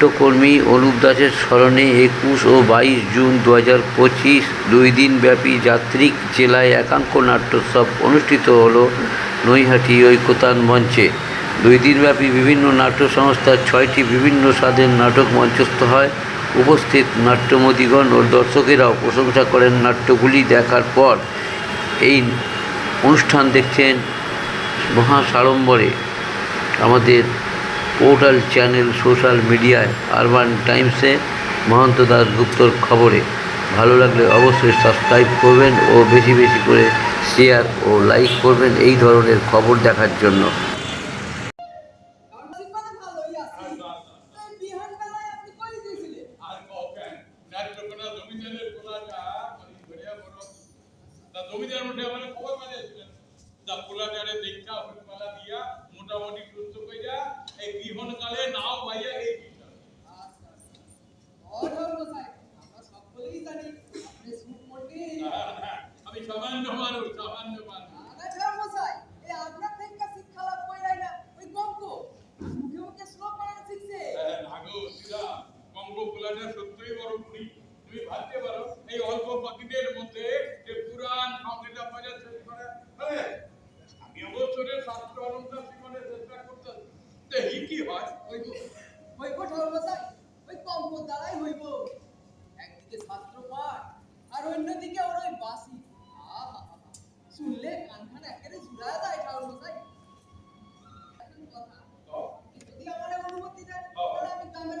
নাট্যকর্মী অনুপ দাসের স্মরণে একুশ ও বাইশ জুন দু হাজার পঁচিশ দুই দিনব্যাপী যাত্রিক জেলায় একাঙ্ক নাট্যোৎসব অনুষ্ঠিত হল নৈহাটি ঐকতান মঞ্চে। দুই দিনব্যাপী বিভিন্ন নাট্য সংস্থার ছয়টি বিভিন্ন স্বাদের নাটক মঞ্চস্থ হয়। উপস্থিত নাট্যমদিগণ ও দর্শকেরাও প্রশংসা করেন নাট্যগুলি দেখার পর। এই অনুষ্ঠান দেখছেন মহাসাড়ম্বরে। আমাদের পোর্টাল চ্যানেল, সোশ্যাল মিডিয়ায়, আরবান টাইমসে, মহন্ত দাস গুপ্তর খবরে। ভালো লাগলে অবশ্যই সাবস্ক্রাইব করবেন ও বেশি বেশি করে শেয়ার ও লাইক করবেন এই ধরনের খবর দেখার জন্য। দেহি কি হয়? হইব হইব ধর্মসাই ওই কম্প দ্বারাই হইব। একদিকে শাস্ত্র পাঠ আর অন্যদিকে ওর ওই বাসি শুনলে কানখান একেবারে জুড়া যায় ধর্মসাই কথা যদি আমার অনুমতি দেয় তাহলে আমি গ্রামের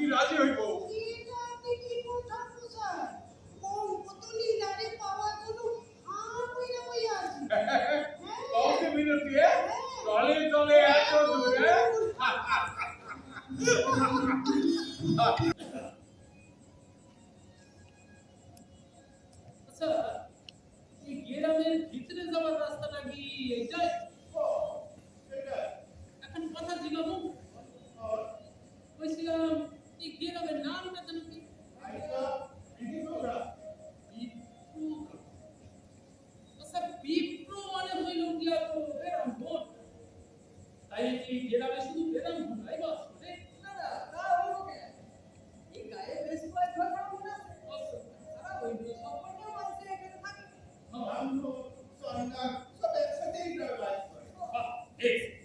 ఈ రాజ్యం It's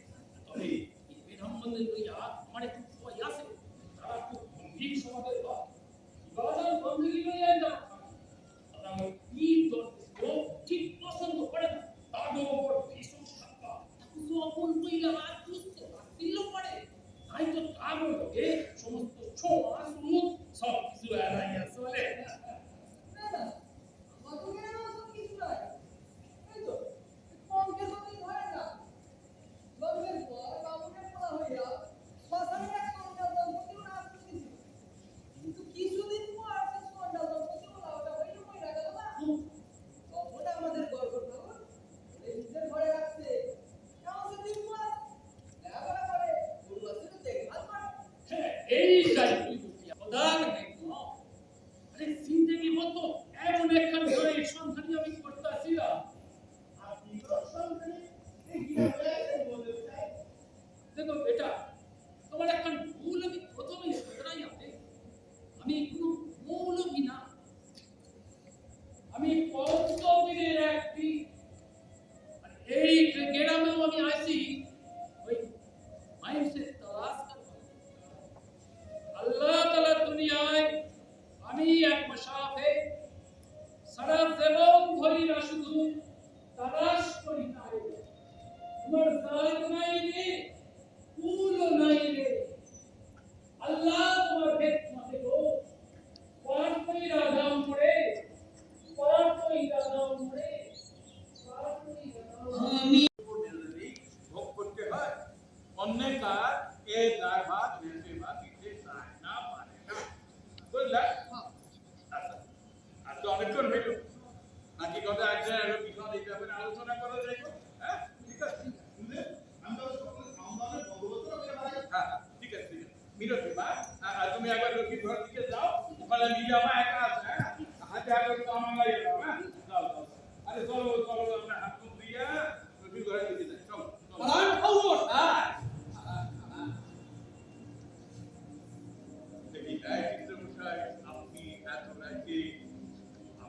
প্রয়োজন হইল নাকি কথা আছে আরও বিষয় এই ব্যাপারে আলোচনা করা যাইব হ্যাঁ? ঠিক আছে। আমরা হ্যাঁ, হ্যাঁ, ঠিক আছে ঠিক আছে। মিরতি মা। তুমি একবার লক্ষ্মী ঘর দিকে যাও। ওখানে মিলে আমার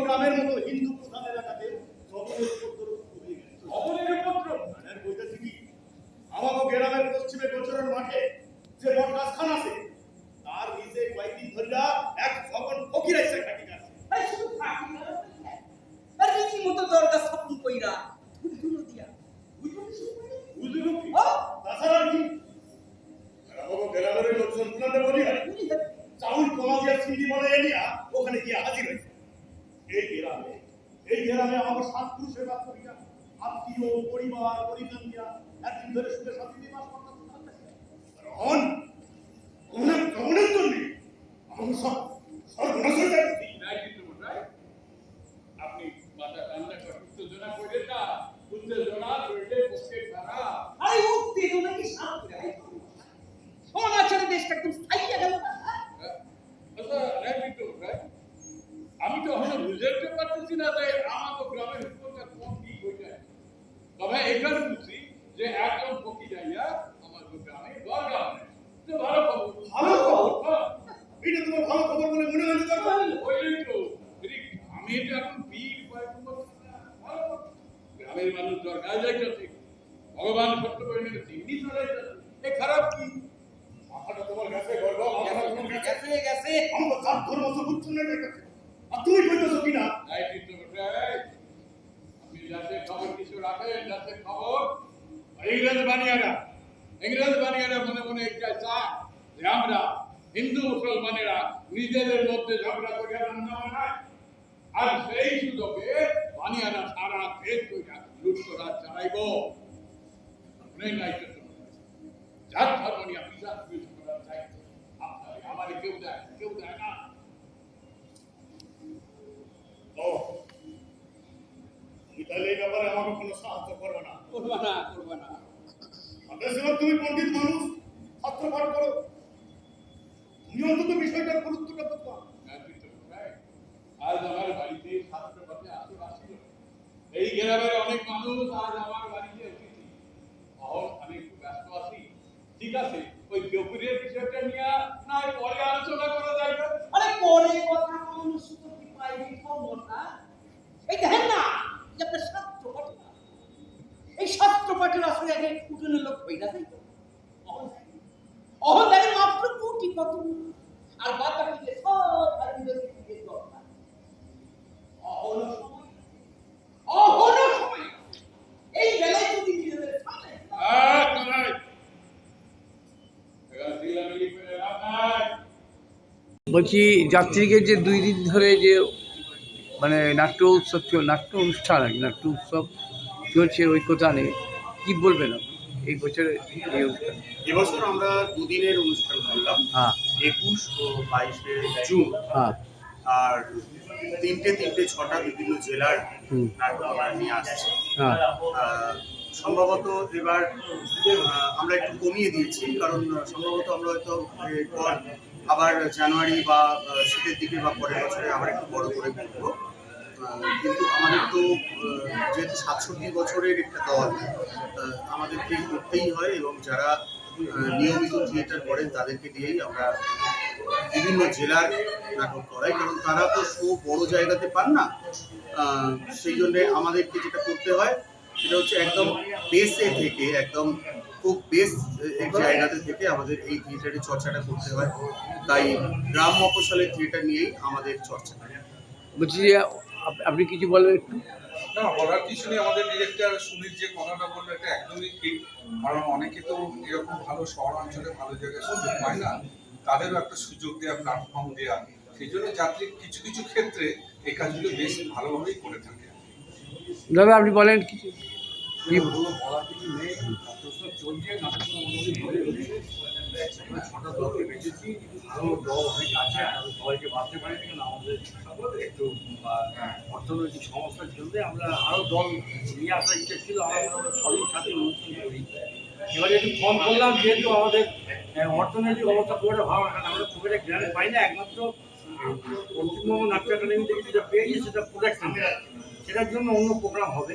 গ্রামের মতো হিন্দু আর পরিসংখ্যা এতদিন ধরে শুধু সাথী দিবাস কারণ ওনার গ্রহণের জন্য আমাকে সব সর্বনাশ হয়ে যাবে আপনি বাধা কান্না করে উত্তেজনা করলেন না উত্তেজনা করলে মুখে খারাপ আরে উত্তেজনা কি সাপ দেয় সোনা ছেড়ে দেশটা একদম আপনি মনে মনে ঝগড়া করে রান্না আর সেই সুযোগে বানিয়ারা সারা দেশ কইরা লুটতরাজ চালাইব। যার ধর্ম নিয়ে বিচার বিবেচনা করার দায়িত্ব আপনার আমার কেউ দেয় কেউ দেয় না ও তুমি ব্যাপারে আমাকে কোনো সাহায্য করবে না। করবা না করবা না। তুমি পণ্ডিত মানুষ ছাত্র পাঠ করো। তুমি অন্তত বিষয়টার গুরুত্বটা বুঝবা আজ আমার বাড়িতে ছাত্র আসর আসিল এই গ্রামের অনেক মানুষ আজ আমার বাড়িতে অতিথি এখন আমি একটু ব্যস্ত আছি। ঠিক আছে ওই গপুরের বিষয়টা নিয়ে না পরে আলোচনা করা যায় না আরে পরে কথা কোন সুযোগ কি পাইবি খবর না এই দেখেন না যে আপনার শাস্ত্র পাঠে না এই লোক হই না তাই তো? অহন দেখেন মাত্র কোটি কত? আর বাদ বাকি সব আর অহন সময়। অহন সময়। এই বেলায় যদি নিজেদের সামনে হ্যাঁ বলছি যাত্রীকে যে দুই দিন ধরে যে মানে নাট্য উৎসব চল নাট্য অনুষ্ঠান আর কি নাট্য উৎসব চলছে ঐক্যতানে কি বলবেন আপনি? এই বছরের এই অনুষ্ঠান। এবছর আমরা দুদিনের অনুষ্ঠান করলাম। হ্যাঁ। একুশ ও বাইশে জুন। হ্যাঁ। আর তিনটে তিনটে ছটা বিভিন্ন জেলার নাটক আমরা নিয়ে আসছি। হ্যাঁ। সম্ভবত এবার আমরা একটু কমিয়ে দিয়েছি কারণ সম্ভবত আমরা হয়তো এরপর আবার জানুয়ারি বা শীতের দিকে বা পরের বছরে আবার একটু বড় করে করব কিন্তু আমাদের তো যেহেতু সাতষট্টি বছরের একটা দল আমাদেরকে করতেই হয় এবং যারা নিয়মিত থিয়েটার করেন তাদেরকে দিয়েই আমরা বিভিন্ন জেলার নাটক করাই। কারণ তারা তো শো বড় জায়গাতে পান না সেই জন্যে আমাদেরকে যেটা করতে হয় সেটা হচ্ছে একদম বেসে থেকে, একদম খুব বেস এক জায়গাতে থেকে আমাদের এই থিয়েটারের চর্চাটা করতে হয়। তাই গ্রাম মফস্বলের থিয়েটার নিয়েই আমাদের চর্চা বলছি আপনি কিছু বলেন একটু? না বলার কিছু নেই আমাদের ডিরেক্টর সুনীল যে কথাটা বলল এটা একদমই ঠিক। কারণ অনেকে তো এরকম ভালো শহরাঞ্চলে ভালো জায়গায় সুযোগ পায় না। তাদেরও একটা সুযোগ দেওয়া প্ল্যাটফর্ম দেওয়া সেই জন্য যাত্রী কিছু কিছু ক্ষেত্রে এই কাজগুলো বেশ ভালোভাবেই করে থাকে। দাদা আপনি বলেন কিছু। কি বলার কিছু নেই চলছে আমাদের অর্থনৈতিক সমস্যার জন্য আমরা দল নিয়ে আসার ইচ্ছে ছিল আমরা এবারে একটু ফোন করলাম যেহেতু আমাদের অর্থনৈতিক অবস্থা খুব ভালো আমরা খুব একটা গ্রান্ট পাই না একমাত্র পশ্চিমবঙ্গ নাট্য একাডেমি থেকে যেটা পেয়েছি সেটা প্রোডাকশন সেটার জন্য অন্য প্রোগ্রাম হবে।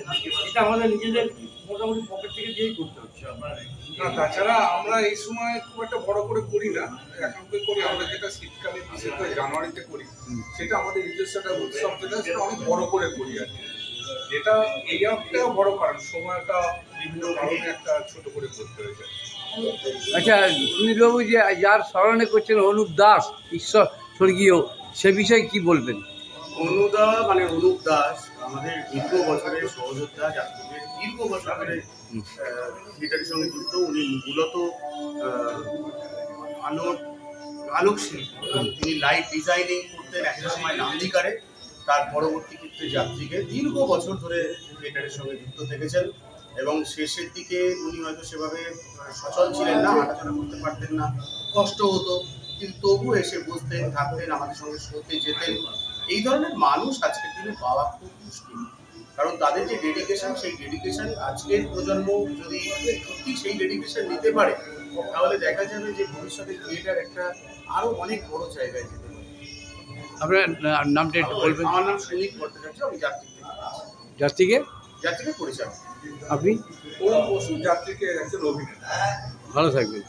এটা আমাদের নিজেদের মোটামুটি পকেট থেকে দিয়েই করতে হচ্ছে। না তাছাড়া আমরা এই সময় খুব একটা বড় করে করি না। একান্তই করি আমরা যেটা শীতকালে বিশেষ করে জানুয়ারিতে করি সেটা আমাদের নিজস্ব একটা উৎসব যেটা সেটা অনেক বড় করে করি আর কি। যেটা এই একটা বড় কারণ সময়টা বিভিন্ন কারণে একটা ছোট করে করতে হয়েছে। আচ্ছা সুনীলবাবু যে যার স্মরণে করছেন অনুপ দাস ঈশ্বর স্বর্গীয় সে বিষয়ে কি বলবেন? অনুদা মানে অনুপ দাস আমাদের দীর্ঘ বছরের সহযোদ্ধা যাত্রীদের দীর্ঘ বছর ধরে আহ, থিয়েটারের সঙ্গে যুক্ত উনি মূলত আলোক আলোক শিল্পী। তিনি লাইট ডিজাইনিং করতেন একটা সময় নান্দিকারে তার পরবর্তী ক্ষেত্রে যাত্রীকে। দীর্ঘ বছর ধরে থিয়েটারের সঙ্গে যুক্ত থেকেছেন এবং শেষের দিকে উনি হয়তো সেভাবে সচল ছিলেন না হাঁটাচলা করতে পারতেন না কষ্ট হতো কিন্তু তবু এসে বসতেন থাকতেন আমাদের সঙ্গে শোতে যেতেন। এই ধরনের মানুষ আজকের দিনে পাওয়া খুব মুশকিল। কারণ তাদের যে ডেডিকেশন সেই ডেডিকেশন আজকের প্রজন্ম যদি সত্যি সেই ডেডিকেশন নিতে পারে তাহলে দেখা যাবে যে ভবিষ্যতে থিয়েটার একটা আরও অনেক বড় জায়গায় যেতে পারে। আপনার না- নামটা একটু বলবেন? আমার নাম সুনীল ভট্টাচার্য আমি যাত্রী থেকে যাত্রীকে? যাত্রীকে পরিচালক। আপনি? বসু যাত্রীকে একজন অভিনেতা। ভালো থাকবেন।